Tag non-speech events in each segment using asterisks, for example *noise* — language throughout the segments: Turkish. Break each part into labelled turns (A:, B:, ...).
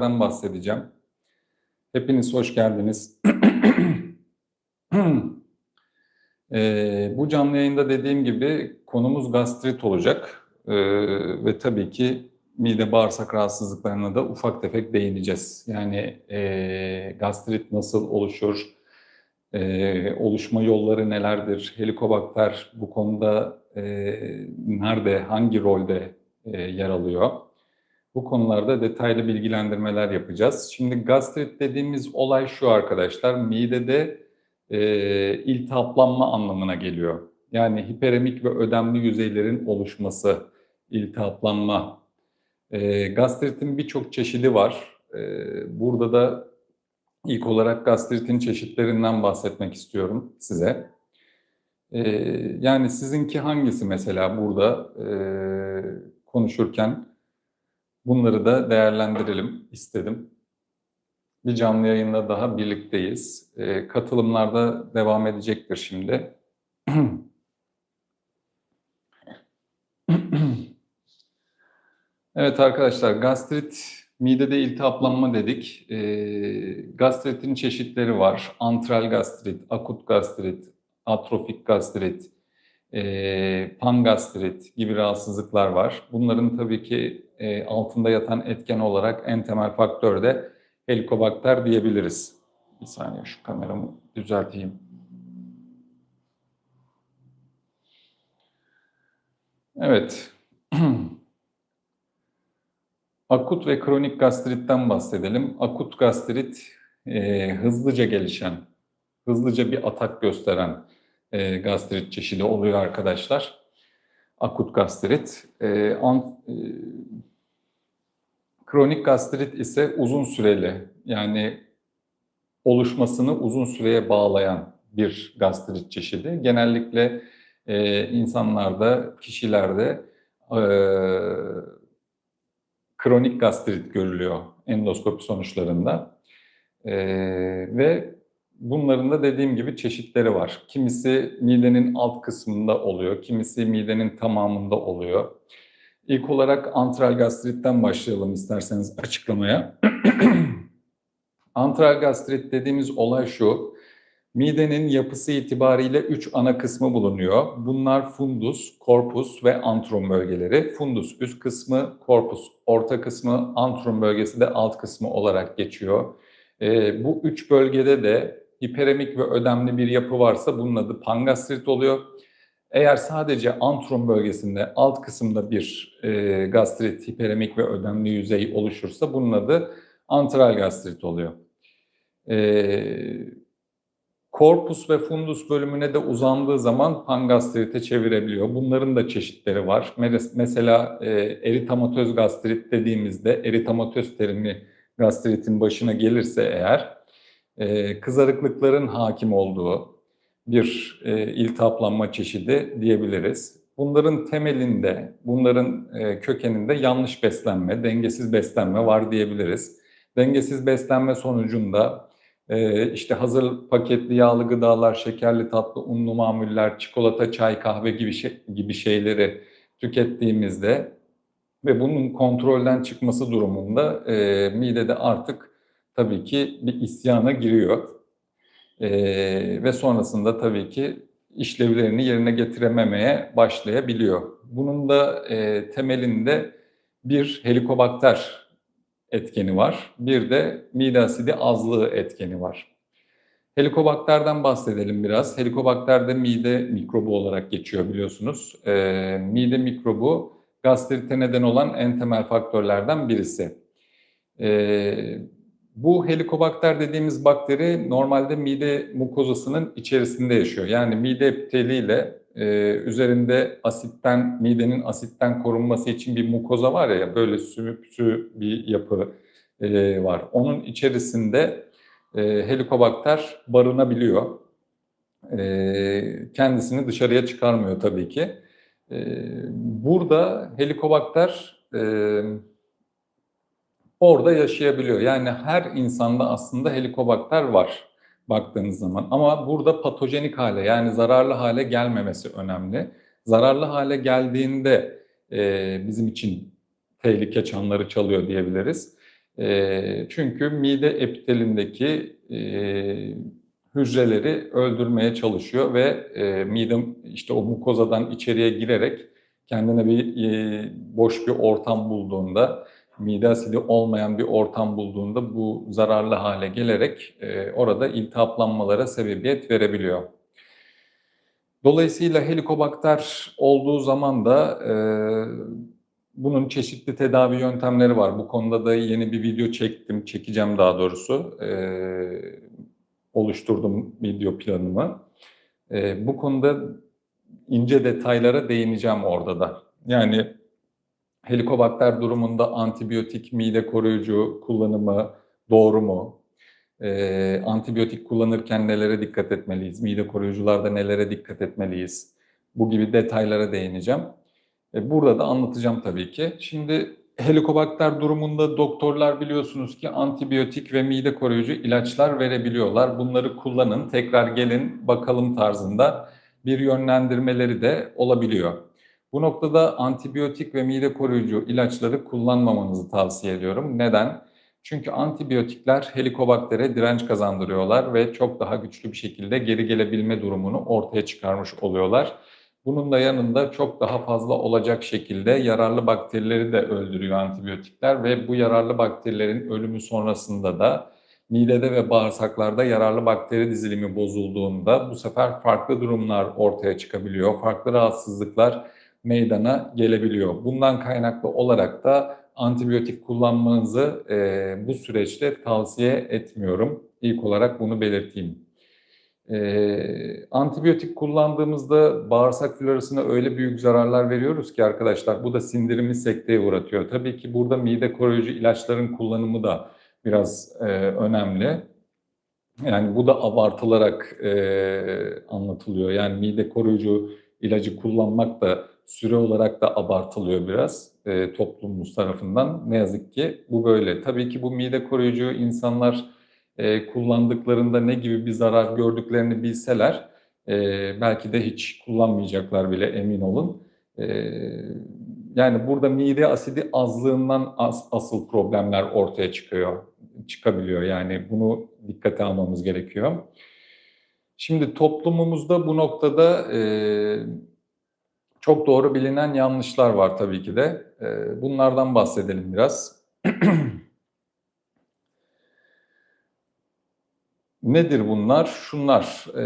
A: bahsedeceğim. Hepiniz hoş geldiniz. *clears throat* Ee, bu canlı yayında dediğim gibi konumuz gastrit olacak. Ee, ve tabii ki mide bağırsak rahatsızlıklarına da ufak tefek değineceğiz. Yani e, gastrit nasıl oluşur, e, oluşma yolları nelerdir, helikobakter bu konuda e, nerede, hangi rolde e, yer alıyor? Bu konularda detaylı bilgilendirmeler yapacağız. Şimdi gastrit dediğimiz olay şu arkadaşlar, midede e, iltihaplanma anlamına geliyor. Yani hiperemik ve ödemli yüzeylerin oluşması, iltihaplanma. E, gastritin birçok çeşidi var. E, burada da ilk olarak gastritin çeşitlerinden bahsetmek istiyorum size. E, yani sizinki hangisi mesela burada e, konuşurken bunları da değerlendirelim istedim. Bir canlı yayında daha birlikteyiz. E, katılımlarda devam edecektir şimdi. *clears throat* evet arkadaşlar gastrit, midede iltihaplanma dedik. E, gastritin çeşitleri var. Antral gastrit, akut gastrit, atrofik gastrit, e, pangastrit gibi rahatsızlıklar var. Bunların tabii ki e, altında yatan etken olarak en temel faktör de helikobakter diyebiliriz. Bir saniye şu kameramı düzelteyim. Evet. *clears throat* Akut ve kronik gastritten bahsedelim. Akut gastrit e, hızlıca gelişen, hızlıca bir atak gösteren e, gastrit çeşidi oluyor arkadaşlar. Akut gastrit. E, an, e, kronik gastrit ise uzun süreli yani oluşmasını uzun süreye bağlayan bir gastrit çeşidi. Genellikle e, insanlarda, kişilerde e, kronik gastrit görülüyor endoskopi sonuçlarında. E, ve bunların da dediğim gibi çeşitleri var. Kimisi midenin alt kısmında oluyor, kimisi midenin tamamında oluyor. İlk olarak antral gastritten başlayalım isterseniz açıklamaya. *clears throat* antral gastrit dediğimiz olay şu. Midenin yapısı itibariyle üç ana kısmı bulunuyor. Bunlar fundus, korpus ve antrum bölgeleri. Fundus üst kısmı, korpus orta kısmı, antrum bölgesi de alt kısmı olarak geçiyor. Ee, bu üç bölgede de hiperemik ve ödemli bir yapı varsa bunun adı pangastrit oluyor. Eğer sadece antrum bölgesinde alt kısımda bir e, gastrit, hiperemik ve ödemli yüzey oluşursa bunun adı antral gastrit oluyor. E, korpus ve fundus bölümüne de uzandığı zaman pangastrite çevirebiliyor. Bunların da çeşitleri var. Mesela e, eritamatöz gastrit dediğimizde eritamatöz terimi gastritin başına gelirse eğer e, kızarıklıkların hakim olduğu, bir e, iltihaplanma çeşidi diyebiliriz. Bunların temelinde, bunların e, kökeninde yanlış beslenme, dengesiz beslenme var diyebiliriz. Dengesiz beslenme sonucunda e, işte hazır paketli yağlı gıdalar, şekerli tatlı, unlu mamuller, çikolata, çay, kahve gibi şey, gibi şeyleri tükettiğimizde ve bunun kontrolden çıkması durumunda e, midede artık tabii ki bir isyana giriyor e, ve sonrasında tabii ki işlevlerini yerine getirememeye başlayabiliyor. Bunun da e, temelinde bir helikobakter etkeni var, bir de mide asidi azlığı etkeni var. Helikobakterden bahsedelim biraz. Helikobakter de mide mikrobu olarak geçiyor biliyorsunuz. E, mide mikrobu gastrite neden olan en temel faktörlerden birisi. E, bu helikobakter dediğimiz bakteri normalde mide mukozasının içerisinde yaşıyor. Yani mide epiteliyle e, üzerinde asitten, midenin asitten korunması için bir mukoza var ya, böyle sümüksü bir yapı e, var. Onun içerisinde e, helikobakter barınabiliyor. E, kendisini dışarıya çıkarmıyor tabii ki. E, burada helikobakter... E, orada yaşayabiliyor. Yani her insanda aslında helikobakter var baktığınız zaman. Ama burada patojenik hale yani zararlı hale gelmemesi önemli. Zararlı hale geldiğinde e, bizim için tehlike çanları çalıyor diyebiliriz. E, çünkü mide epitelindeki e, hücreleri öldürmeye çalışıyor ve e, mide işte o mukozadan içeriye girerek kendine bir e, boş bir ortam bulduğunda, mide asidi olmayan bir ortam bulduğunda bu zararlı hale gelerek e, orada iltihaplanmalara sebebiyet verebiliyor. Dolayısıyla helikobakter olduğu zaman da e, bunun çeşitli tedavi yöntemleri var. Bu konuda da yeni bir video çektim, çekeceğim daha doğrusu. E, oluşturdum video planımı. E, bu konuda ince detaylara değineceğim orada da. Yani helikobakter durumunda antibiyotik mide koruyucu kullanımı doğru mu? Ee, antibiyotik kullanırken nelere dikkat etmeliyiz? Mide koruyucularda nelere dikkat etmeliyiz? Bu gibi detaylara değineceğim. Ee, burada da anlatacağım tabii ki. Şimdi helikobakter durumunda doktorlar biliyorsunuz ki antibiyotik ve mide koruyucu ilaçlar verebiliyorlar. Bunları kullanın, tekrar gelin bakalım tarzında bir yönlendirmeleri de olabiliyor. Bu noktada antibiyotik ve mide koruyucu ilaçları kullanmamanızı tavsiye ediyorum. Neden? Çünkü antibiyotikler helikobaktere direnç kazandırıyorlar ve çok daha güçlü bir şekilde geri gelebilme durumunu ortaya çıkarmış oluyorlar. Bunun da yanında çok daha fazla olacak şekilde yararlı bakterileri de öldürüyor antibiyotikler ve bu yararlı bakterilerin ölümü sonrasında da midede ve bağırsaklarda yararlı bakteri dizilimi bozulduğunda bu sefer farklı durumlar ortaya çıkabiliyor. Farklı rahatsızlıklar meydana gelebiliyor. Bundan kaynaklı olarak da antibiyotik kullanmanızı e, bu süreçte tavsiye etmiyorum. İlk olarak bunu belirteyim. E, antibiyotik kullandığımızda bağırsak florasına öyle büyük zararlar veriyoruz ki arkadaşlar bu da sindirimi sekteye uğratıyor. Tabii ki burada mide koruyucu ilaçların kullanımı da biraz e, önemli. Yani bu da abartılarak e, anlatılıyor. Yani mide koruyucu ilacı kullanmak da süre olarak da abartılıyor biraz e, toplumumuz tarafından. Ne yazık ki bu böyle. Tabii ki bu mide koruyucu insanlar e, kullandıklarında ne gibi bir zarar gördüklerini bilseler e, belki de hiç kullanmayacaklar bile emin olun. E, yani burada mide asidi azlığından as, asıl problemler ortaya çıkıyor, çıkabiliyor. Yani bunu dikkate almamız gerekiyor. Şimdi toplumumuzda bu noktada e, çok doğru bilinen yanlışlar var tabii ki de. E, bunlardan bahsedelim biraz. *clears throat* Nedir bunlar? Şunlar. E,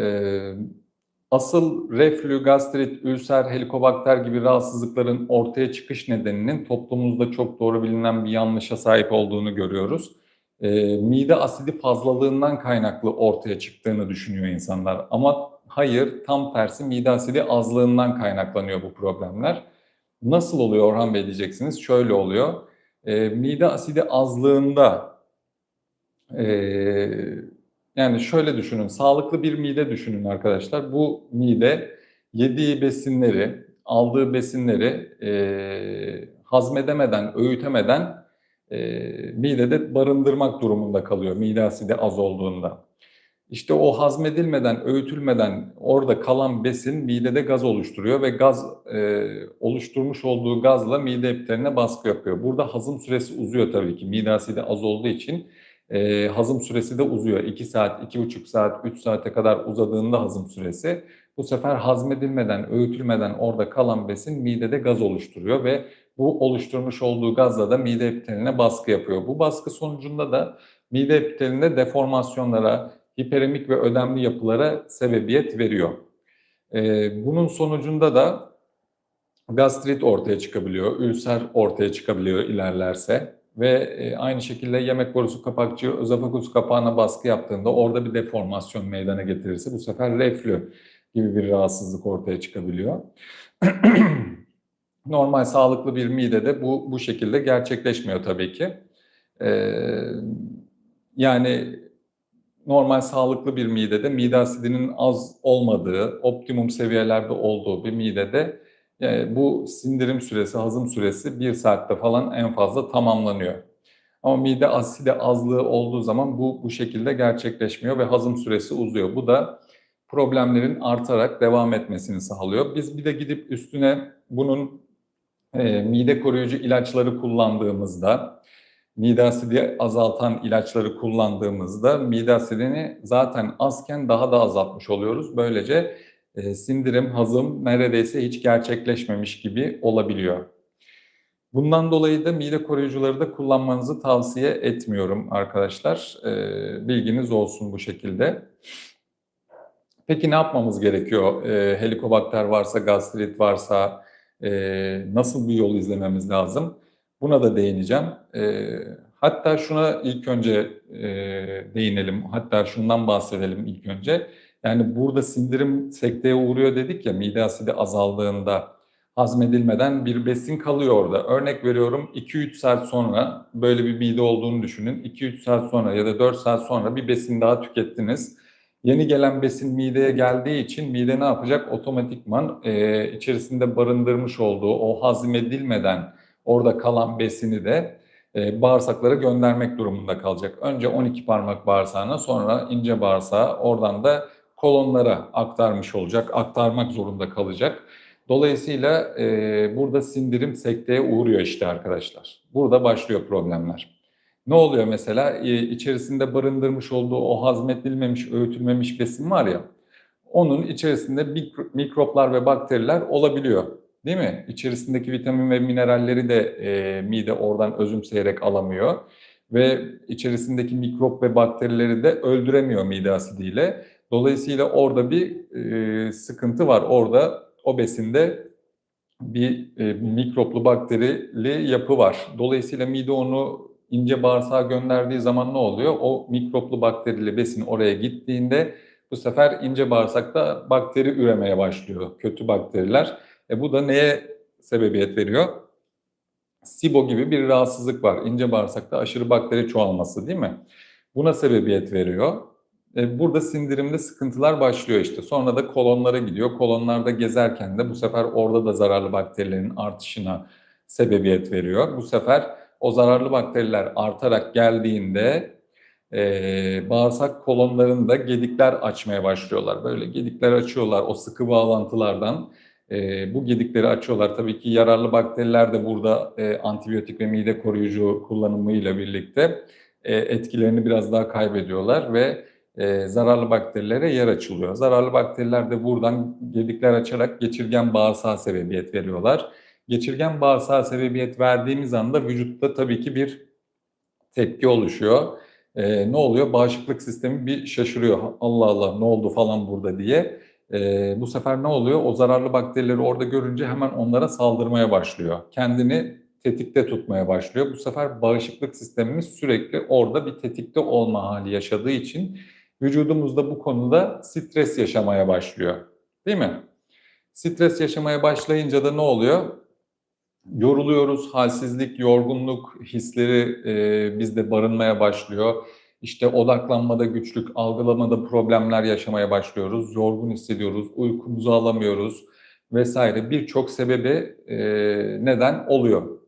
A: asıl reflü, gastrit, ülser, helikobakter gibi rahatsızlıkların ortaya çıkış nedeninin toplumumuzda çok doğru bilinen bir yanlışa sahip olduğunu görüyoruz. E, mide asidi fazlalığından kaynaklı ortaya çıktığını düşünüyor insanlar. Ama hayır, tam tersi mide asidi azlığından kaynaklanıyor bu problemler. Nasıl oluyor Orhan Bey diyeceksiniz. Şöyle oluyor. E, mide asidi azlığında e, yani şöyle düşünün, sağlıklı bir mide düşünün arkadaşlar. Bu mide yediği besinleri, aldığı besinleri e, hazmedemeden, öğütemeden e, midede barındırmak durumunda kalıyor mide asidi az olduğunda. İşte o hazmedilmeden, öğütülmeden orada kalan besin midede gaz oluşturuyor ve gaz e, oluşturmuş olduğu gazla mide epiteline baskı yapıyor. Burada hazım süresi uzuyor tabii ki mide asidi az olduğu için e, hazım süresi de uzuyor. 2 saat, 2,5 saat, 3 saate kadar uzadığında hazım süresi bu sefer hazmedilmeden, öğütülmeden orada kalan besin midede gaz oluşturuyor ve bu oluşturmuş olduğu gazla da mide epiteline baskı yapıyor. Bu baskı sonucunda da mide epitelinde deformasyonlara, hiperemik ve ödemli yapılara sebebiyet veriyor. Ee, bunun sonucunda da gastrit ortaya çıkabiliyor, ülser ortaya çıkabiliyor ilerlerse ve e, aynı şekilde yemek borusu kapakçığı özofagus kapağına baskı yaptığında orada bir deformasyon meydana getirirse bu sefer reflü gibi bir rahatsızlık ortaya çıkabiliyor. *clears throat* Normal sağlıklı bir midede bu bu şekilde gerçekleşmiyor tabii ki. Ee, yani normal sağlıklı bir midede mide asidinin az olmadığı, optimum seviyelerde olduğu bir midede yani bu sindirim süresi, hazım süresi bir saatte falan en fazla tamamlanıyor. Ama mide asidi azlığı olduğu zaman bu bu şekilde gerçekleşmiyor ve hazım süresi uzuyor. Bu da problemlerin artarak devam etmesini sağlıyor. Biz bir de gidip üstüne bunun e, mide koruyucu ilaçları kullandığımızda mide asidi azaltan ilaçları kullandığımızda mide asidini zaten azken daha da azaltmış oluyoruz. Böylece e, sindirim, hazım neredeyse hiç gerçekleşmemiş gibi olabiliyor. Bundan dolayı da mide koruyucuları da kullanmanızı tavsiye etmiyorum arkadaşlar. E, bilginiz olsun bu şekilde. Peki ne yapmamız gerekiyor? E, helikobakter varsa, gastrit varsa e, nasıl bir yol izlememiz lazım? Buna da değineceğim. E, hatta şuna ilk önce e, değinelim. Hatta şundan bahsedelim ilk önce. Yani burada sindirim sekteye uğruyor dedik ya mide asidi azaldığında hazmedilmeden bir besin kalıyor orada. Örnek veriyorum 2-3 saat sonra böyle bir mide olduğunu düşünün. 2-3 saat sonra ya da 4 saat sonra bir besin daha tükettiniz. Yeni gelen besin mideye geldiği için mide ne yapacak? Otomatikman e, içerisinde barındırmış olduğu o hazmedilmeden orada kalan besini de e, bağırsaklara göndermek durumunda kalacak. Önce 12 parmak bağırsağına sonra ince bağırsağa oradan da kolonlara aktarmış olacak, aktarmak zorunda kalacak. Dolayısıyla e, burada sindirim sekteye uğruyor işte arkadaşlar. Burada başlıyor problemler. Ne oluyor mesela? E, içerisinde barındırmış olduğu o hazmedilmemiş, öğütülmemiş besin var ya, onun içerisinde mikroplar ve bakteriler olabiliyor. Değil mi? İçerisindeki vitamin ve mineralleri de e, mide oradan özümseyerek alamıyor. Ve içerisindeki mikrop ve bakterileri de öldüremiyor mide asidiyle. Dolayısıyla orada bir e, sıkıntı var. Orada o besinde bir e, mikroplu bakterili yapı var. Dolayısıyla mide onu ince bağırsağa gönderdiği zaman ne oluyor? O mikroplu bakterili besin oraya gittiğinde bu sefer ince bağırsakta bakteri üremeye başlıyor. Kötü bakteriler. E bu da neye sebebiyet veriyor? SIBO gibi bir rahatsızlık var. İnce bağırsakta aşırı bakteri çoğalması değil mi? Buna sebebiyet veriyor. E, burada sindirimde sıkıntılar başlıyor işte. Sonra da kolonlara gidiyor. Kolonlarda gezerken de bu sefer orada da zararlı bakterilerin artışına sebebiyet veriyor. Bu sefer o zararlı bakteriler artarak geldiğinde e, bağırsak kolonlarında gedikler açmaya başlıyorlar. Böyle gedikler açıyorlar o sıkı bağlantılardan. E, bu gedikleri açıyorlar. Tabii ki yararlı bakteriler de burada e, antibiyotik ve mide koruyucu kullanımıyla birlikte e, etkilerini biraz daha kaybediyorlar ve e, zararlı bakterilere yer açılıyor. Zararlı bakteriler de buradan gedikler açarak geçirgen bağırsağa sebebiyet veriyorlar. Geçirgen bağırsağa sebebiyet verdiğimiz anda vücutta tabii ki bir tepki oluşuyor. E, ne oluyor? Bağışıklık sistemi bir şaşırıyor. Allah Allah ne oldu falan burada diye. E, bu sefer ne oluyor? O zararlı bakterileri orada görünce hemen onlara saldırmaya başlıyor. Kendini tetikte tutmaya başlıyor. Bu sefer bağışıklık sistemimiz sürekli orada bir tetikte olma hali yaşadığı için vücudumuzda bu konuda stres yaşamaya başlıyor. Değil mi? Stres yaşamaya başlayınca da ne oluyor? Yoruluyoruz, halsizlik, yorgunluk hisleri e, bizde barınmaya başlıyor. İşte odaklanmada güçlük, algılamada problemler yaşamaya başlıyoruz. Yorgun hissediyoruz, uykumuzu alamıyoruz vesaire birçok sebebi e, neden oluyor.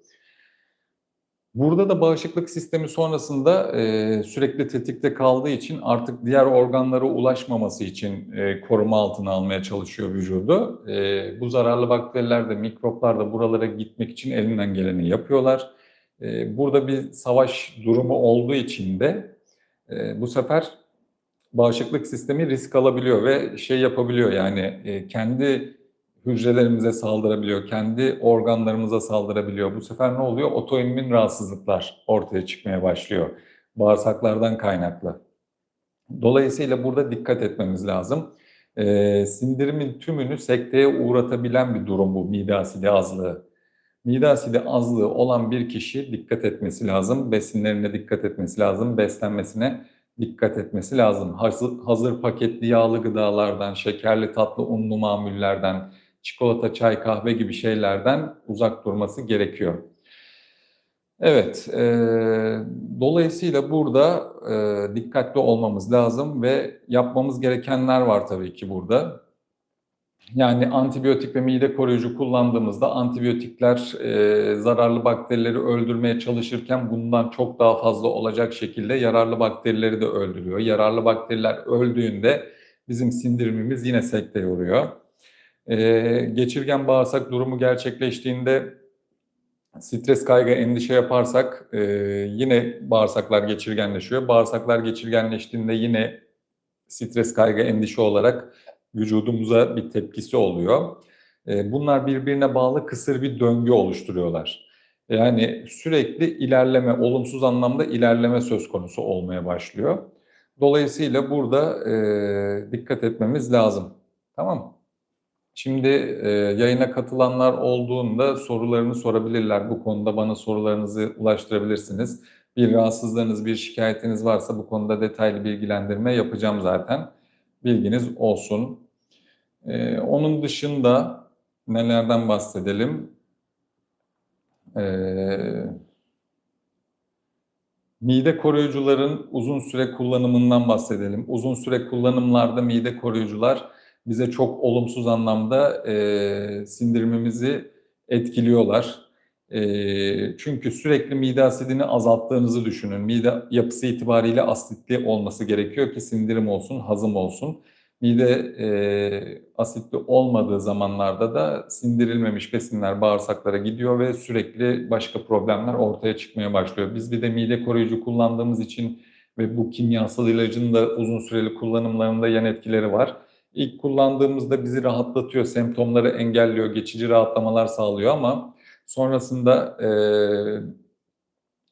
A: Burada da bağışıklık sistemi sonrasında e, sürekli tetikte kaldığı için artık diğer organlara ulaşmaması için e, koruma altına almaya çalışıyor vücudu. E, bu zararlı bakteriler de mikroplar da buralara gitmek için elinden geleni yapıyorlar. E, burada bir savaş durumu olduğu için de e, bu sefer bağışıklık sistemi risk alabiliyor ve şey yapabiliyor yani e, kendi hücrelerimize saldırabiliyor, kendi organlarımıza saldırabiliyor. Bu sefer ne oluyor? Otoimmün rahatsızlıklar ortaya çıkmaya başlıyor. Bağırsaklardan kaynaklı. Dolayısıyla burada dikkat etmemiz lazım. Ee, sindirimin tümünü sekteye uğratabilen bir durum bu mide asidi azlığı. Mide asidi azlığı olan bir kişi dikkat etmesi lazım. Besinlerine dikkat etmesi lazım. Beslenmesine dikkat etmesi lazım. Hazır, hazır paketli yağlı gıdalardan, şekerli tatlı unlu mamullerden, çikolata, çay, kahve gibi şeylerden uzak durması gerekiyor. Evet, e, dolayısıyla burada e, dikkatli olmamız lazım ve yapmamız gerekenler var tabii ki burada. Yani antibiyotik ve mide koruyucu kullandığımızda antibiyotikler e, zararlı bakterileri öldürmeye çalışırken bundan çok daha fazla olacak şekilde yararlı bakterileri de öldürüyor. Yararlı bakteriler öldüğünde bizim sindirimimiz yine sekteye uğruyor. Ee, geçirgen bağırsak durumu gerçekleştiğinde Stres, kaygı, endişe yaparsak e, yine bağırsaklar geçirgenleşiyor. Bağırsaklar geçirgenleştiğinde yine stres, kaygı, endişe olarak vücudumuza bir tepkisi oluyor. E, bunlar birbirine bağlı kısır bir döngü oluşturuyorlar. Yani sürekli ilerleme, olumsuz anlamda ilerleme söz konusu olmaya başlıyor. Dolayısıyla burada e, dikkat etmemiz lazım. Tamam? Şimdi e, yayına katılanlar olduğunda sorularını sorabilirler. Bu konuda bana sorularınızı ulaştırabilirsiniz. Bir rahatsızlığınız, bir şikayetiniz varsa bu konuda detaylı bilgilendirme yapacağım zaten. Bilginiz olsun. E, onun dışında nelerden bahsedelim? Ee, mide koruyucuların uzun süre kullanımından bahsedelim. Uzun süre kullanımlarda mide koruyucular bize çok olumsuz anlamda e, sindirimimizi etkiliyorlar. E, çünkü sürekli mide asidini azalttığınızı düşünün. Mide yapısı itibariyle asitli olması gerekiyor ki sindirim olsun, hazım olsun. Mide e, asitli olmadığı zamanlarda da sindirilmemiş besinler bağırsaklara gidiyor ve sürekli başka problemler ortaya çıkmaya başlıyor. Biz bir de mide koruyucu kullandığımız için ve bu kimyasal ilacın da uzun süreli kullanımlarında yan etkileri var. İlk kullandığımızda bizi rahatlatıyor, semptomları engelliyor, geçici rahatlamalar sağlıyor ama sonrasında e,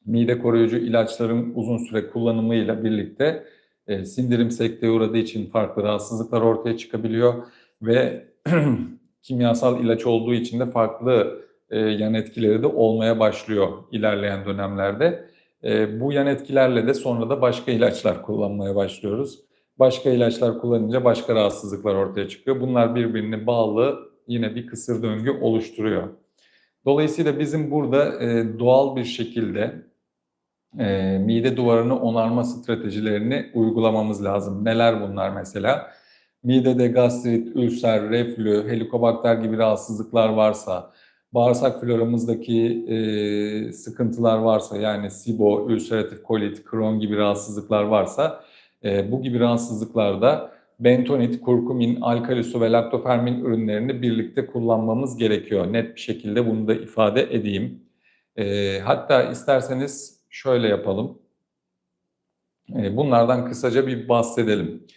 A: mide koruyucu ilaçların uzun süre kullanımıyla birlikte e, sindirim sekteye uğradığı için farklı rahatsızlıklar ortaya çıkabiliyor ve *clears throat* kimyasal ilaç olduğu için de farklı e, yan etkileri de olmaya başlıyor ilerleyen dönemlerde. E, bu yan etkilerle de sonra da başka ilaçlar kullanmaya başlıyoruz. Başka ilaçlar kullanınca başka rahatsızlıklar ortaya çıkıyor. Bunlar birbirine bağlı yine bir kısır döngü oluşturuyor. Dolayısıyla bizim burada e, doğal bir şekilde e, mide duvarını onarma stratejilerini uygulamamız lazım. Neler bunlar mesela? Midede gastrit, ülser, reflü, helikobakter gibi rahatsızlıklar varsa, bağırsak floramızdaki e, sıkıntılar varsa yani SIBO, ülseratif kolit, Crohn gibi rahatsızlıklar varsa e, bu gibi rahatsızlıklarda bentonit, kurkumin, alkalisu ve laktofermin ürünlerini birlikte kullanmamız gerekiyor. Net bir şekilde bunu da ifade edeyim. E, hatta isterseniz şöyle yapalım. Ee, bunlardan kısaca bir bahsedelim.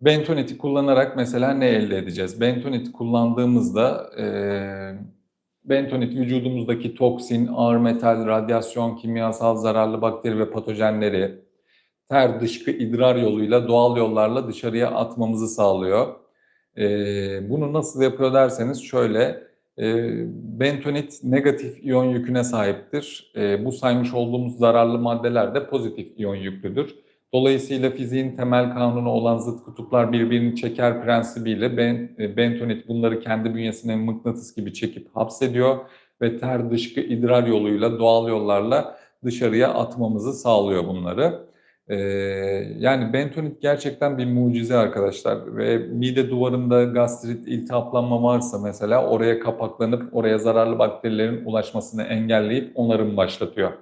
A: Bentonit'i kullanarak mesela ne elde edeceğiz? Bentonit kullandığımızda e, bentonit vücudumuzdaki toksin, ağır metal, radyasyon, kimyasal zararlı bakteri ve patojenleri ter, dışkı, idrar yoluyla doğal yollarla dışarıya atmamızı sağlıyor. E, bunu nasıl yapıyor derseniz şöyle bentonit negatif iyon yüküne sahiptir. E, bu saymış olduğumuz zararlı maddeler de pozitif iyon yüklüdür. Dolayısıyla fiziğin temel kanunu olan zıt kutuplar birbirini çeker prensibiyle e, bentonit bunları kendi bünyesine mıknatıs gibi çekip hapsediyor ve ter dışkı idrar yoluyla doğal yollarla dışarıya atmamızı sağlıyor bunları. Ee, yani bentonit gerçekten bir mucize arkadaşlar ve mide duvarında gastrit, iltihaplanma varsa mesela oraya kapaklanıp oraya zararlı bakterilerin ulaşmasını engelleyip onarım başlatıyor.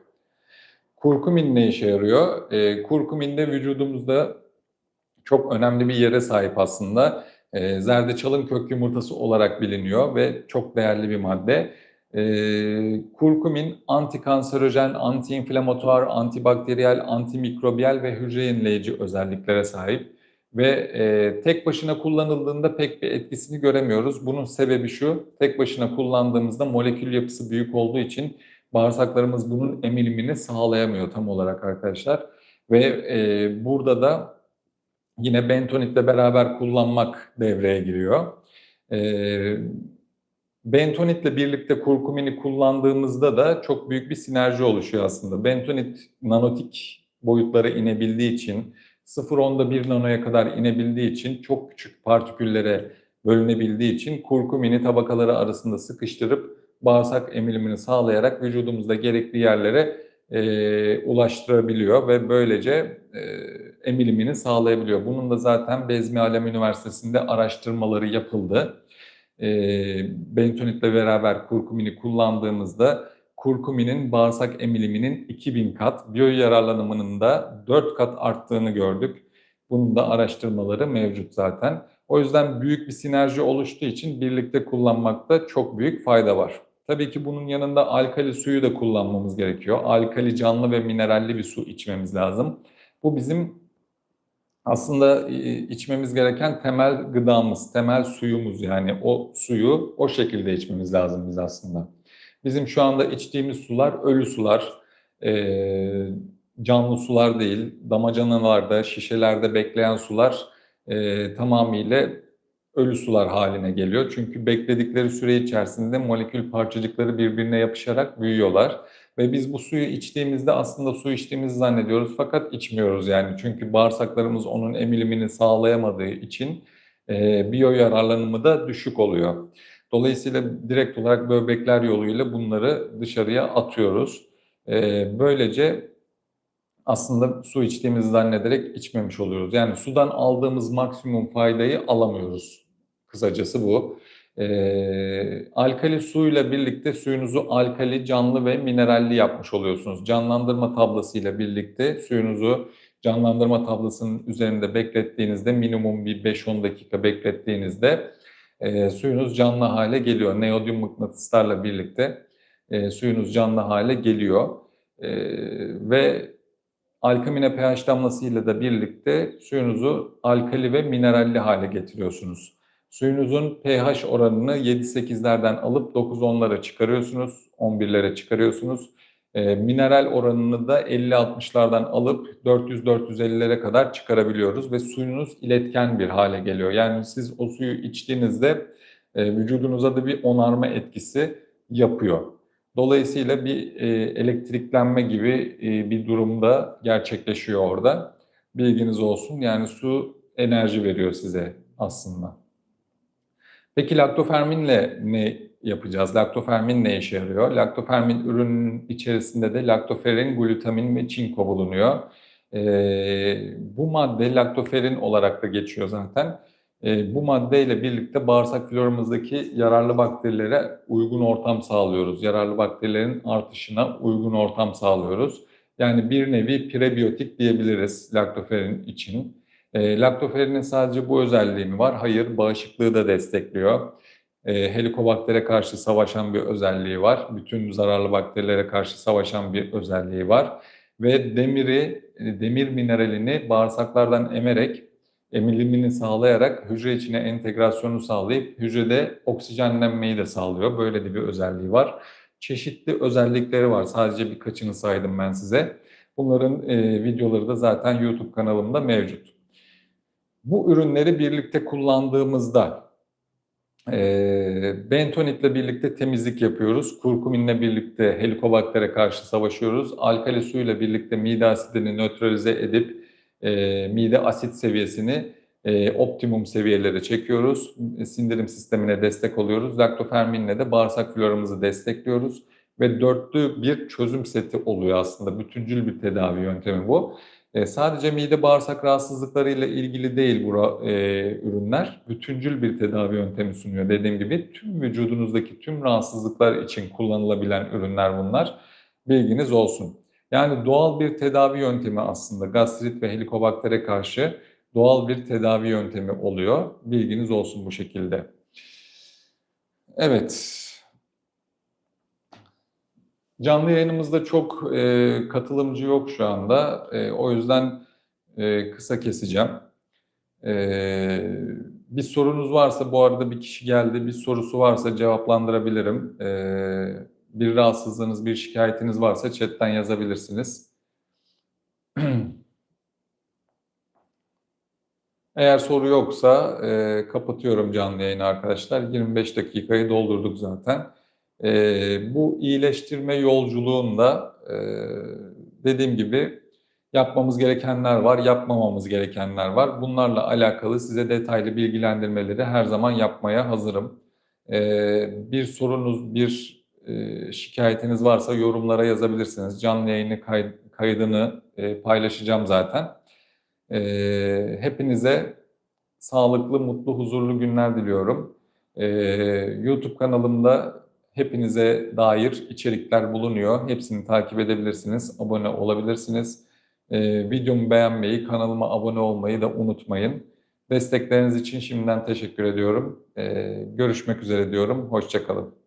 A: Kurkumin ne işe yarıyor? Ee, kurkumin de vücudumuzda çok önemli bir yere sahip aslında. Ee, zerdeçalın kök yumurtası olarak biliniyor ve çok değerli bir madde. E, kurkumin antikanserojen, antiinflamatuar, antibakteriyel, antimikrobiyal ve hücre yenileyici özelliklere sahip ve e, tek başına kullanıldığında pek bir etkisini göremiyoruz. Bunun sebebi şu, tek başına kullandığımızda molekül yapısı büyük olduğu için bağırsaklarımız bunun emilimini sağlayamıyor tam olarak arkadaşlar. Ve e, burada da yine bentonitle beraber kullanmak devreye giriyor. E, Bentonitle birlikte kurkumini kullandığımızda da çok büyük bir sinerji oluşuyor aslında. Bentonit nanotik boyutlara inebildiği için 0.10'da 1 nanoya kadar inebildiği için çok küçük partiküllere bölünebildiği için kurkumini tabakaları arasında sıkıştırıp bağırsak emilimini sağlayarak vücudumuzda gerekli yerlere e, ulaştırabiliyor ve böylece e, emilimini sağlayabiliyor. Bunun da zaten Bezmi Alem Üniversitesi'nde araştırmaları yapıldı e, bentonitle beraber kurkumini kullandığımızda kurkuminin bağırsak emiliminin 2000 kat, biyoyararlanımının da 4 kat arttığını gördük. Bunun da araştırmaları mevcut zaten. O yüzden büyük bir sinerji oluştuğu için birlikte kullanmakta çok büyük fayda var. Tabii ki bunun yanında alkali suyu da kullanmamız gerekiyor. Alkali canlı ve mineralli bir su içmemiz lazım. Bu bizim aslında e, içmemiz gereken temel gıdamız, temel suyumuz yani o suyu o şekilde içmemiz lazım biz aslında. Bizim şu anda içtiğimiz sular ölü sular, e, canlı sular değil, damacanalarda, şişelerde bekleyen sular e, tamamıyla ölü sular haline geliyor. Çünkü bekledikleri süre içerisinde molekül parçacıkları birbirine yapışarak büyüyorlar. Ve biz bu suyu içtiğimizde aslında su içtiğimizi zannediyoruz fakat içmiyoruz yani. Çünkü bağırsaklarımız onun emilimini sağlayamadığı için e, biyo yararlanımı da düşük oluyor. Dolayısıyla direkt olarak böbrekler yoluyla bunları dışarıya atıyoruz. E, böylece aslında su içtiğimizi zannederek içmemiş oluyoruz. Yani sudan aldığımız maksimum faydayı alamıyoruz. Kısacası bu. Ee, alkali suyla birlikte suyunuzu alkali, canlı ve mineralli yapmış oluyorsunuz. Canlandırma tablasıyla birlikte suyunuzu canlandırma tablasının üzerinde beklettiğinizde minimum bir 5-10 dakika beklettiğinizde e, suyunuz canlı hale geliyor. Neodyum mıknatıslarla birlikte e, suyunuz canlı hale geliyor. E, ve alkamine pH damlasıyla da birlikte suyunuzu alkali ve mineralli hale getiriyorsunuz. Suyunuzun pH oranını 7-8'lerden alıp 9-10'lara çıkarıyorsunuz, 11'lere çıkarıyorsunuz. E, mineral oranını da 50-60'lardan alıp 400-450'lere kadar çıkarabiliyoruz ve suyunuz iletken bir hale geliyor. Yani siz o suyu içtiğinizde e, vücudunuza da bir onarma etkisi yapıyor. Dolayısıyla bir e, elektriklenme gibi e, bir durumda gerçekleşiyor orada. Bilginiz olsun. Yani su enerji veriyor size aslında. Peki laktoferminle ne yapacağız? Laktofermin ne işe yarıyor? Laktofermin ürünün içerisinde de laktoferin, glutamin ve çinko bulunuyor. Ee, bu madde laktoferin olarak da geçiyor zaten. Ee, bu maddeyle birlikte bağırsak floramızdaki yararlı bakterilere uygun ortam sağlıyoruz. Yararlı bakterilerin artışına uygun ortam sağlıyoruz. Yani bir nevi prebiyotik diyebiliriz laktoferin için. E, laktoferinin sadece bu özelliği mi var? Hayır, bağışıklığı da destekliyor. E, helikobaktere karşı savaşan bir özelliği var. Bütün zararlı bakterilere karşı savaşan bir özelliği var. Ve demiri, e, demir mineralini bağırsaklardan emerek, emilimini sağlayarak hücre içine entegrasyonu sağlayıp hücrede oksijenlenmeyi de sağlıyor. Böyle de bir özelliği var. Çeşitli özellikleri var. Sadece birkaçını saydım ben size. Bunların e, videoları da zaten YouTube kanalımda mevcut. Bu ürünleri birlikte kullandığımızda e, bentonitle birlikte temizlik yapıyoruz. Kurkuminle birlikte helikobaktere karşı savaşıyoruz. Alkali suyla birlikte mide asidini nötralize edip e, mide asit seviyesini e, optimum seviyelere çekiyoruz. Sindirim sistemine destek oluyoruz. Laktoferminle de bağırsak floramızı destekliyoruz. Ve dörtlü bir çözüm seti oluyor aslında. Bütüncül bir tedavi yöntemi bu. E, sadece mide bağırsak rahatsızlıklarıyla ilgili değil bu e, ürünler. Bütüncül bir tedavi yöntemi sunuyor. Dediğim gibi tüm vücudunuzdaki tüm rahatsızlıklar için kullanılabilen ürünler bunlar. Bilginiz olsun. Yani doğal bir tedavi yöntemi aslında gastrit ve helikobaktere karşı doğal bir tedavi yöntemi oluyor. Bilginiz olsun bu şekilde. Evet, Canlı yayınımızda çok e, katılımcı yok şu anda. E, o yüzden e, kısa keseceğim. E, bir sorunuz varsa bu arada bir kişi geldi. Bir sorusu varsa cevaplandırabilirim. E, bir rahatsızlığınız, bir şikayetiniz varsa chatten yazabilirsiniz. *clears throat* Eğer soru yoksa e, kapatıyorum canlı yayını arkadaşlar. 25 dakikayı doldurduk zaten. E, bu iyileştirme yolculuğunda e, dediğim gibi yapmamız gerekenler var, yapmamamız gerekenler var. Bunlarla alakalı size detaylı bilgilendirmeleri her zaman yapmaya hazırım. E, bir sorunuz, bir e, şikayetiniz varsa yorumlara yazabilirsiniz. Canlı yayını kay, kaydını e, paylaşacağım zaten. E, hepinize sağlıklı, mutlu, huzurlu günler diliyorum. E, YouTube kanalımda hepinize dair içerikler bulunuyor. Hepsini takip edebilirsiniz, abone olabilirsiniz. Ee, videomu beğenmeyi, kanalıma abone olmayı da unutmayın. Destekleriniz için şimdiden teşekkür ediyorum. Ee, görüşmek üzere diyorum. Hoşçakalın.